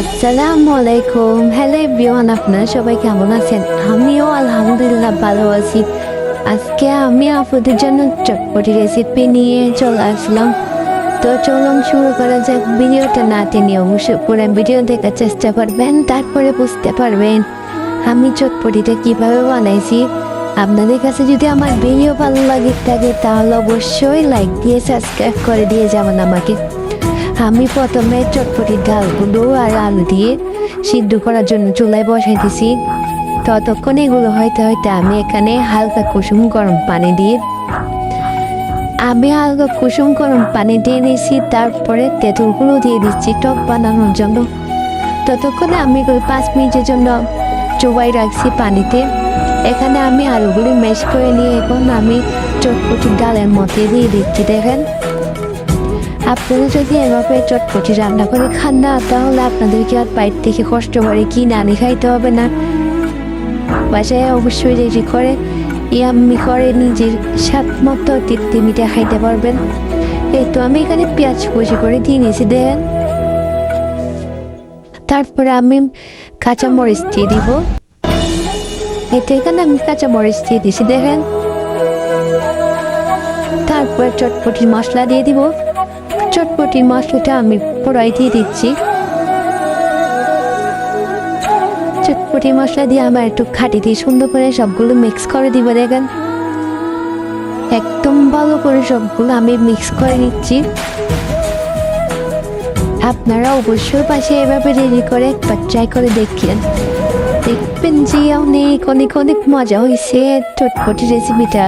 আসসালামু আলাইকুম hello everyone আপনারা সবাই কেমন আছেন? আমিও আলহামদুলিল্লাহ ভালো আছি। আজকে আমি আপনাদের জন্য চটপটি রেসিপি নিয়ে চলে আসলাম। তো চলুন শুরু করা যাক। ভিডিওটা না টেনে অবশ্যই পুরো ভিডিও দেখার চেষ্টা করবেন, তারপরে বুঝতে পারবেন আমি চটপটিটা কীভাবে বানাইছি। আপনাদের কাছে যদি আমার ভিডিও ভালো লাগে থাকে, তাহলে অবশ্যই লাইক দিয়ে সাবস্ক্রাইব করে দিয়ে যাবেন আমাকে। আমি প্রথমে চটপটির ডালগুলো আর আলু দিয়ে সিদ্ধ করার জন্য চুলায় বসাই দিছি। ততক্ষণ এগুলো হয়তো হয়তো আমি এখানে হালকা কুসুম গরম পানি দিয়ে আমি হালকা কুসুম গরম পানি দিয়ে নিয়েছি তারপরে তেঁতুলগুলো দিয়ে দিচ্ছি টক বানানোর জন্য। ততক্ষণে আমি পাঁচ মিনিটের জন্য চুবাই রাখছি পানিতে। এখানে আমি আলুগুলি ম্যাশ করে নিয়ে এখন আমি চটপটির ডালের মধ্যে দিয়ে দিচ্ছি, দেখেন। আপনারা যদি এভাবে চটপটি রান্না করে খান না, তাহলে আপনাদেরকে আর বাইর থেকে কষ্ট করে কি নানি খাইতে হবে না? বাসায় অবশ্যই রেডি করে, ইয়াম্মি করে নিজের স্বাদ মতো তৃপ্তি মিটে খাইতে পারবেন। এই তো আমি এখানে পেঁয়াজ কুচি করে দিয়ে নিয়েছি, দেখেন। তারপরে আমি কাঁচা মরিচ দিয়ে দিব। এতে এখানে আমি কাঁচা মরিচ দিয়ে দিছি দেখেন। তারপরে চটপটির মশলা দিয়ে দিব। চটপটির মশলাটা আমি পুরাই দিয়ে দিচ্ছি। চটপটি মশলা দিয়ে আমার একটু খাটি দিয়ে সুন্দর করে সবগুলো মিক্স করে দিব, দেখেন। একদম ভালো করে সবগুলো আমি মিক্স করে নিচ্ছি। আপনারা অবশ্যই পাশে এভাবে রেডি করে একবার ট্রাই করে দেখলেন দেখবেন যে অনেক অনেক অনেক মজা হয়েছে চটপটি রেসিপিটা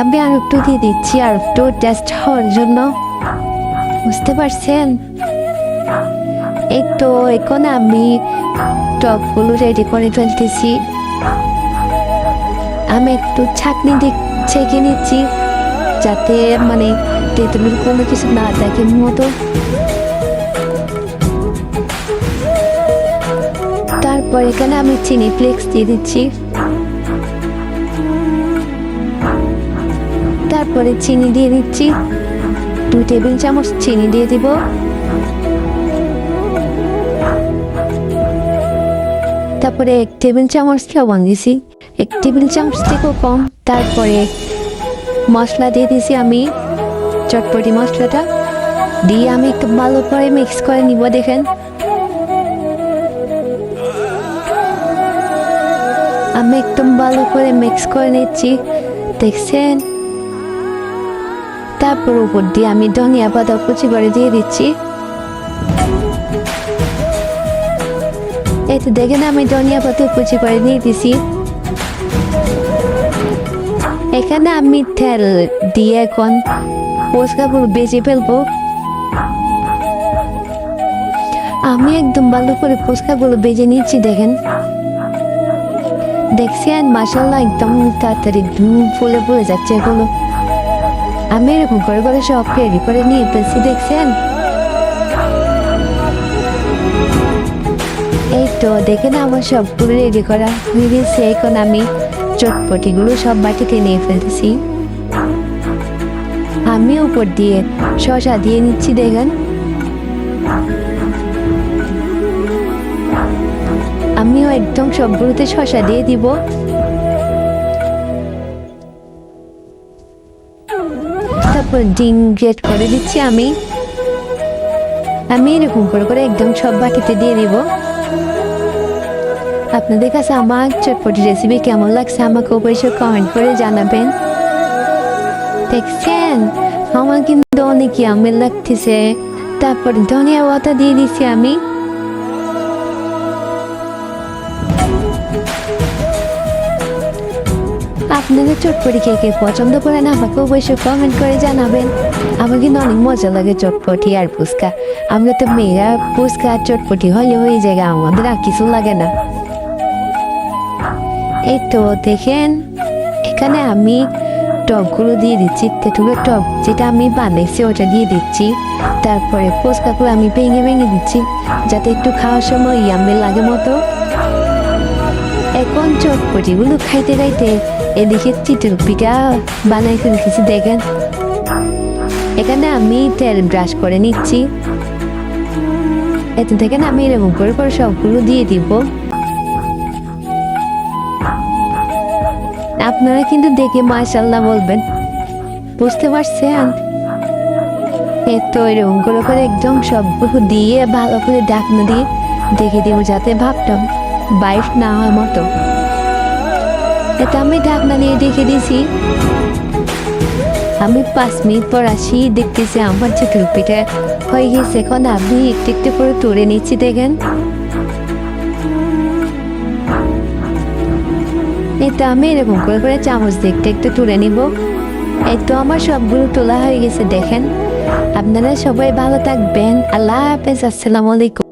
আমি আর একটু দিয়ে দিচ্ছি আর একটু টেস্ট হওয়ার জন্য। বুঝতে পারছেন? এই তো, এখন আমি টপগুলো রেডি করে ফেলতেছি। আমি একটু ছাকনি ছেঁকে নিচ্ছি, যাতে মানে তেঁতুলের কোনো কিছু না থাকে মতো। তারপর এখানে আমি চিনি ফ্লেক্স দিয়ে দিচ্ছি। তারপরে চিনি দিয়ে দিচ্ছি। দু টেবিল চামচ চিনি দিয়ে দিব। তারপরে এক টেবিল চামচ লবণ দিছি। এক টেবিল চামচ থেকেও কম। তারপরে মশলা দিয়ে দিছি আমি। চটপটি মশলাটা দিয়ে আমি একটু ভালো করে মিক্স করে নিব, দেখেন। আমি একদম ভালো করে মিক্স করে নিচ্ছি। দেখছেন? তারপর উপর দিয়ে আমি ধনিয়া পাতা কুচি করে দিয়ে দিচ্ছি। এই তো দেখেন আমি ধনিয়া পাতা কুচি করে দিয়ে দিছি। এখানে আমি তেল দিয়ে এখন পোস্কাগুলো বেজে ফেলব। আমি একদম ভালো করে ফুচকাগুলো বেজে নিচ্ছি, দেখেন। দেখছেন? মাসাল্লাহ একদম তাড়াতাড়ি ফুলে ফুলে যাচ্ছে এগুলো। আমি এরকম করে করে সব রেডি করে নিয়ে ফেলছি, দেখছেন? এই তো দেখেন আমার সবগুলো রেডি করা হয়ে এখন আমি চটপটিগুলো সব বাটিতে নিয়ে ফেলতেছি আমি উপর দিয়ে শশা দিয়ে নিচ্ছি, দেখেন। আমিও একদম সবগুলোতে শশা দিয়ে দিব। ডিম গ্রেট করে দিচ্ছি আমি আমি এরকম করে করে একদম সব বাটিতে দিয়ে দিব। আপনাদের কাছে আমার চটপটি রেসিপি কেমন লাগছে আমাকে অবশ্যই কমেন্ট করে জানাবেন। দেখছেন? আমার কিন্তু অনেক ইয়ামের লাগতেছে। তারপর ধনিয়া পাতা দিয়ে দিচ্ছি আমি। আপনাদের চটপটি কে কে পছন্দ করেন, আমাকে অবশ্যই কমেন্ট করে জানাবেন। আমার কিন্তু অনেক মজা লাগে চটপটি আর ফুচকা। আমরা তো মেয়েরা ফুচকা আর চটপটি হলে হয়ে যায় আমাদের আর কিছু লাগে না। এই তো দেখেন, এখানে আমি টকগুলো দিয়ে দিচ্ছি, তেঁতুলের টক যেটা আমি বানাইছি ওটা দিয়ে দিচ্ছি। তারপরে ফুচকাগুলো আমি ভেঙে ভেঙে দিচ্ছি, যাতে একটু খাওয়ার সময় ইয়াম্মের লাগে মতো। এখন চটপটিগুলো খাইতে খাইতে এদিকে চিতল পিঠা বানাই ফেলতেছি, দেখেন। এখানে আমি তেল ব্রাশ করে নিচ্ছি। এত থেকে না আমি এরকম করে করে সবগুলো দিয়ে দিব। আপনারা কিন্তু দেখে মাশাল্লাহ বলবেন। বুঝতে পারছেন? এই তো এরকম করে করে একদম সবগুলো দিয়ে ভালো করে ডাকনা দিয়ে দেখে দিব, যাতে ভাবতাম বাইশ না হয় মতো। এটা আমি ঢাকনা দিয়ে দেখে দিয়েছি। আমি পাঁচ মিনিট পর আসি, দেখতেছি আমার চিতল পিঠা হয়ে গেছে। এখন আপনি একটু একটু করে তুলে নিচ্ছি, দেখেন। এটা আমি এরকম করে করে চামচ দেখতে একটু তুলে নিব। এই তো আমার সবগুলো তোলা হয়ে গেছে, দেখেন। আপনারা সবাই ভালো থাকবেন। আল্লাহ হাফেজ, আসসালামু আলাইকুম।